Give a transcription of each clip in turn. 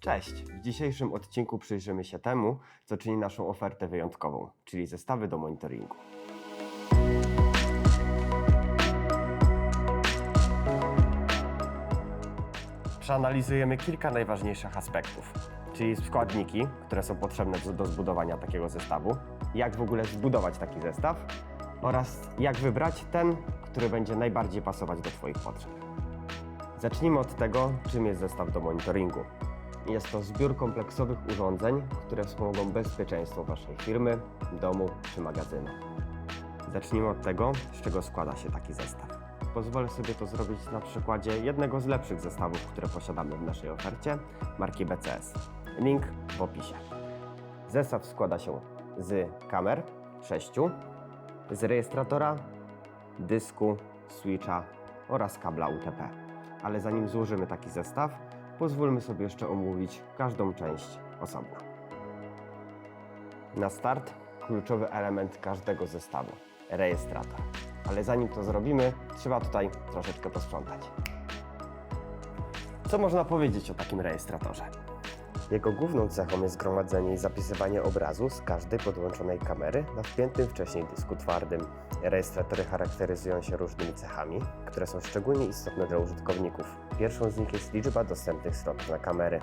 Cześć! W dzisiejszym odcinku przyjrzymy się temu, co czyni naszą ofertę wyjątkową, czyli zestawy do monitoringu. Przeanalizujemy kilka najważniejszych aspektów, czyli składniki, które są potrzebne do- do zbudowania takiego zestawu, jak w ogóle zbudować taki zestaw oraz jak wybrać ten, który będzie najbardziej pasować do Twoich potrzeb. Zacznijmy od tego, czym jest zestaw do monitoringu. Jest to zbiór kompleksowych urządzeń, które wspomogą bezpieczeństwo Waszej firmy, domu czy magazynu. Zacznijmy od tego, z czego składa się taki zestaw. Pozwolę sobie to zrobić na przykładzie jednego z lepszych zestawów, które posiadamy w naszej ofercie, marki BCS. Link w opisie. Zestaw składa się z kamer 6, z rejestratora, dysku, switcha oraz kabla UTP. Ale zanim złożymy taki zestaw, pozwólmy sobie jeszcze omówić każdą część osobno. Na start kluczowy element każdego zestawu rejestrator. Ale zanim to zrobimy, trzeba tutaj troszeczkę posprzątać. Co można powiedzieć o takim rejestratorze? Jego główną cechą jest gromadzenie i zapisywanie obrazu z każdej podłączonej kamery na wpiętym wcześniej dysku twardym. Rejestratory charakteryzują się różnymi cechami, które są szczególnie istotne dla użytkowników. Pierwszą z nich jest liczba dostępnych slotów na kamery.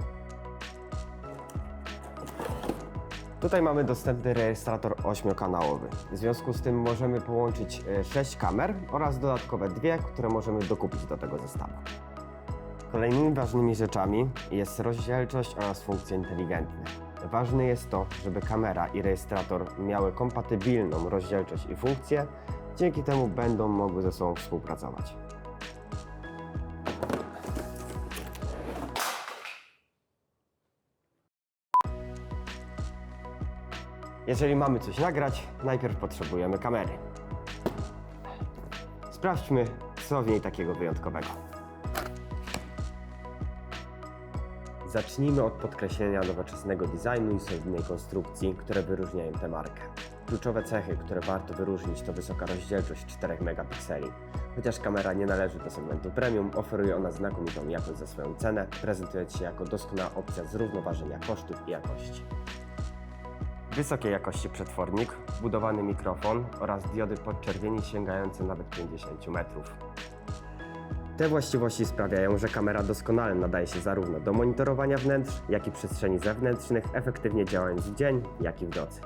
Tutaj mamy dostępny rejestrator 8-kanałowy. W związku z tym możemy połączyć 6 kamer oraz dodatkowe dwie, które możemy dokupić do tego zestawu. Kolejnymi ważnymi rzeczami jest rozdzielczość oraz funkcje inteligentne. Ważne jest to, żeby kamera i rejestrator miały kompatybilną rozdzielczość i funkcję, dzięki temu będą mogły ze sobą współpracować. Jeżeli mamy coś nagrać, najpierw potrzebujemy kamery. Sprawdźmy, co w niej takiego wyjątkowego. Zacznijmy od podkreślenia nowoczesnego designu i solidnej konstrukcji, które wyróżniają tę markę. Kluczowe cechy, które warto wyróżnić to wysoka rozdzielczość 4 megapikseli. Chociaż kamera nie należy do segmentu premium, oferuje ona znakomitą jakość za swoją cenę, prezentując się jako doskonała opcja zrównoważenia kosztów i jakości. Wysokiej jakości przetwornik, wbudowany mikrofon oraz diody podczerwieni sięgające nawet 50 metrów. Te właściwości sprawiają, że kamera doskonale nadaje się zarówno do monitorowania wnętrz, jak i przestrzeni zewnętrznych, efektywnie działając w dzień, jak i w nocy.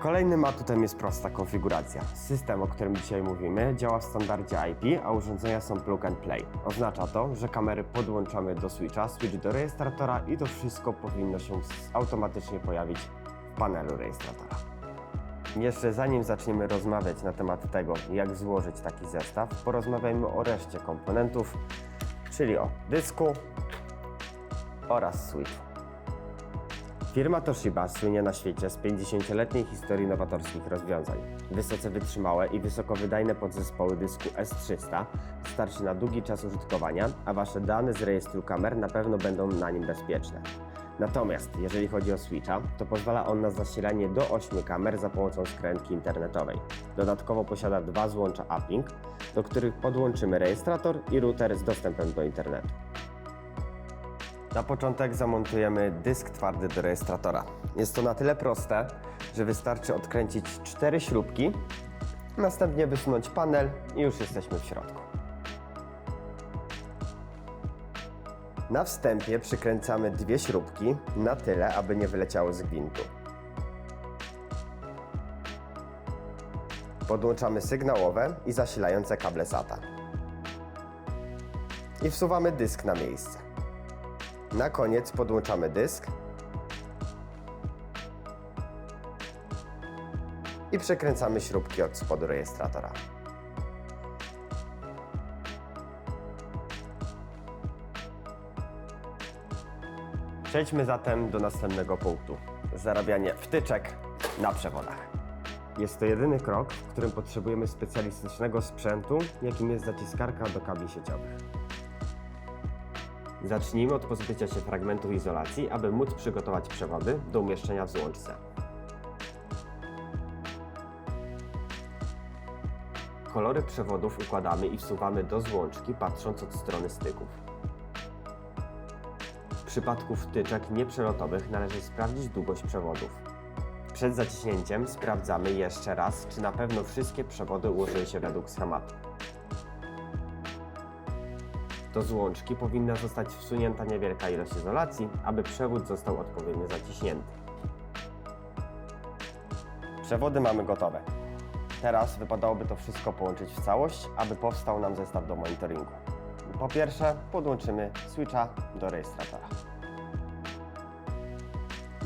Kolejnym atutem jest prosta konfiguracja. System, o którym dzisiaj mówimy, działa w standardzie IP, a urządzenia są plug and play. Oznacza to, że kamery podłączamy do switcha, switch do rejestratora i to wszystko powinno się automatycznie pojawić w panelu rejestratora. Jeszcze zanim zaczniemy rozmawiać na temat tego, jak złożyć taki zestaw, porozmawiajmy o reszcie komponentów, czyli o dysku oraz switchu. Firma Toshiba słynie na świecie z 50-letniej historii nowatorskich rozwiązań. Wysoce wytrzymałe i wysokowydajne podzespoły dysku S300 starczy na długi czas użytkowania, a Wasze dane z rejestru kamer na pewno będą na nim bezpieczne. Natomiast jeżeli chodzi o Switcha, to pozwala on na zasilanie do 8 kamer za pomocą skrętki internetowej. Dodatkowo posiada dwa złącza uplink, do których podłączymy rejestrator i router z dostępem do internetu. Na początek zamontujemy dysk twardy do rejestratora. Jest to na tyle proste, że wystarczy odkręcić cztery śrubki, następnie wysunąć panel i już jesteśmy w środku. Na wstępie przykręcamy dwie śrubki na tyle, aby nie wyleciało z gwintu. Podłączamy sygnałowe i zasilające kable SATA. I wsuwamy dysk na miejsce. Na koniec podłączamy dysk i przekręcamy śrubki od spodu rejestratora. Przejdźmy zatem do następnego punktu. Zarabianie wtyczek na przewodach. Jest to jedyny krok, w którym potrzebujemy specjalistycznego sprzętu, jakim jest zaciskarka do kabli sieciowych. Zacznijmy od pozbycia się fragmentów izolacji, aby móc przygotować przewody do umieszczenia w złączce. Kolory przewodów układamy i wsuwamy do złączki, patrząc od strony styków. Przypadku wtyczek nieprzelotowych należy sprawdzić długość przewodów. Przed zaciśnięciem sprawdzamy jeszcze raz, czy na pewno wszystkie przewody ułożyły się według schematu. Do złączki powinna zostać wsunięta niewielka ilość izolacji, aby przewód został odpowiednio zaciśnięty. Przewody mamy gotowe. Teraz wypadałoby to wszystko połączyć w całość, aby powstał nam zestaw do monitoringu. Po pierwsze, podłączymy switcha do rejestratora.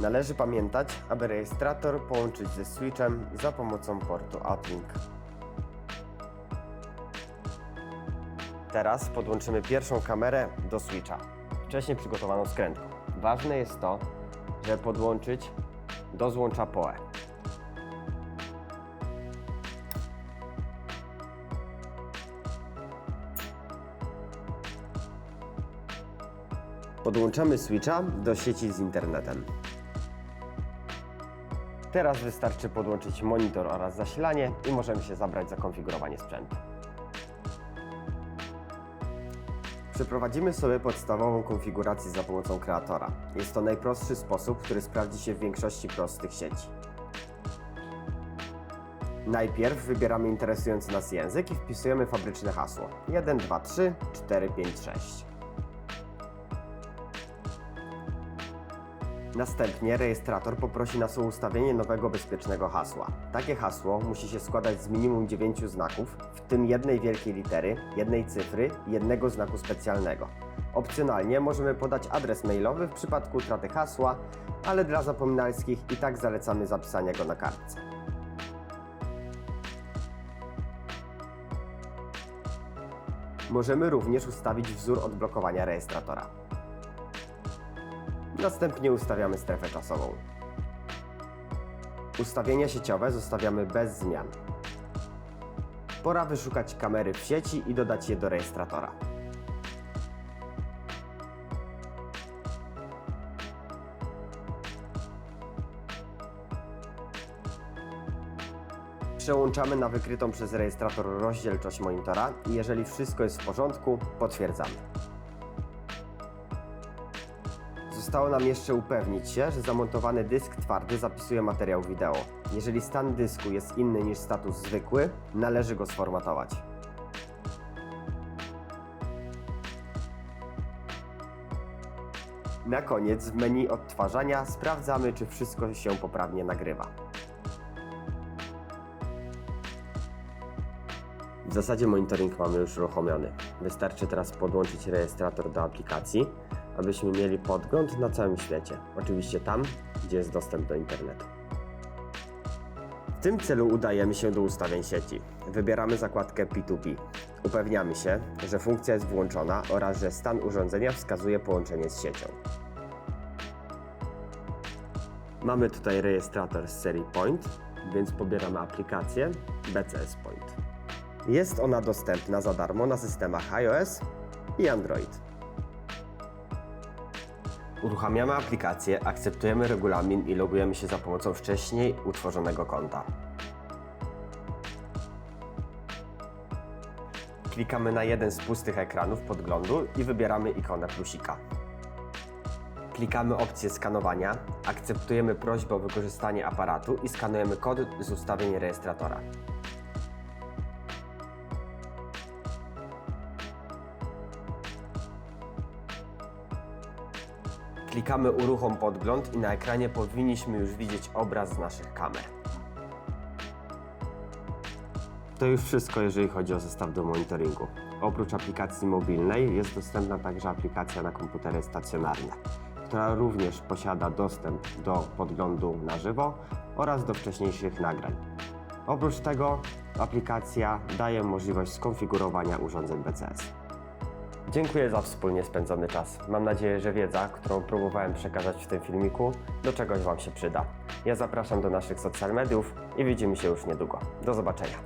Należy pamiętać, aby rejestrator połączyć ze switchem za pomocą portu Uplink. Teraz podłączymy pierwszą kamerę do switcha, wcześniej przygotowaną skrętką. Ważne jest to, żeby podłączyć do złącza PoE. Podłączamy switcha do sieci z internetem. Teraz wystarczy podłączyć monitor oraz zasilanie i możemy się zabrać za konfigurowanie sprzętu. Przeprowadzimy sobie podstawową konfigurację za pomocą kreatora. Jest to najprostszy sposób, który sprawdzi się w większości prostych sieci. Najpierw wybieramy interesujący nas język i wpisujemy fabryczne hasło 1, 2, 3, 4, 5, 6. Następnie rejestrator poprosi nas o ustawienie nowego bezpiecznego hasła. Takie hasło musi się składać z minimum 9 znaków, w tym jednej wielkiej litery, jednej cyfry i jednego znaku specjalnego. Opcjonalnie możemy podać adres mailowy w przypadku utraty hasła, ale dla zapominalskich i tak zalecamy zapisanie go na kartce. Możemy również ustawić wzór odblokowania rejestratora. Następnie ustawiamy strefę czasową. Ustawienia sieciowe zostawiamy bez zmian. Pora wyszukać kamery w sieci i dodać je do rejestratora. Przełączamy na wykrytą przez rejestrator rozdzielczość monitora i jeżeli wszystko jest w porządku, potwierdzamy. Zostało nam jeszcze upewnić się, że zamontowany dysk twardy zapisuje materiał wideo. Jeżeli stan dysku jest inny niż status zwykły, należy go sformatować. Na koniec w menu odtwarzania sprawdzamy, czy wszystko się poprawnie nagrywa. W zasadzie monitoring mamy już uruchomiony. Wystarczy teraz podłączyć rejestrator do aplikacji, abyśmy mieli podgląd na całym świecie. Oczywiście tam, gdzie jest dostęp do internetu. W tym celu udajemy się do ustawień sieci. Wybieramy zakładkę P2P. Upewniamy się, że funkcja jest włączona oraz że stan urządzenia wskazuje połączenie z siecią. Mamy tutaj rejestrator z serii Point, więc pobieramy aplikację BCS Point. Jest ona dostępna za darmo na systemach iOS i Android. Uruchamiamy aplikację, akceptujemy regulamin i logujemy się za pomocą wcześniej utworzonego konta. Klikamy na jeden z pustych ekranów podglądu i wybieramy ikonę plusika. Klikamy opcję skanowania, akceptujemy prośbę o wykorzystanie aparatu i skanujemy kod z ustawień rejestratora. Klikamy uruchom podgląd i na ekranie powinniśmy już widzieć obraz z naszych kamer. To już wszystko, jeżeli chodzi o zestaw do monitoringu. Oprócz aplikacji mobilnej jest dostępna także aplikacja na komputery stacjonarne, która również posiada dostęp do podglądu na żywo oraz do wcześniejszych nagrań. Oprócz tego aplikacja daje możliwość skonfigurowania urządzeń BCS. Dziękuję za wspólnie spędzony czas. Mam nadzieję, że wiedza, którą próbowałem przekazać w tym filmiku, do czegoś Wam się przyda. Ja zapraszam do naszych social mediów i widzimy się już niedługo. Do zobaczenia.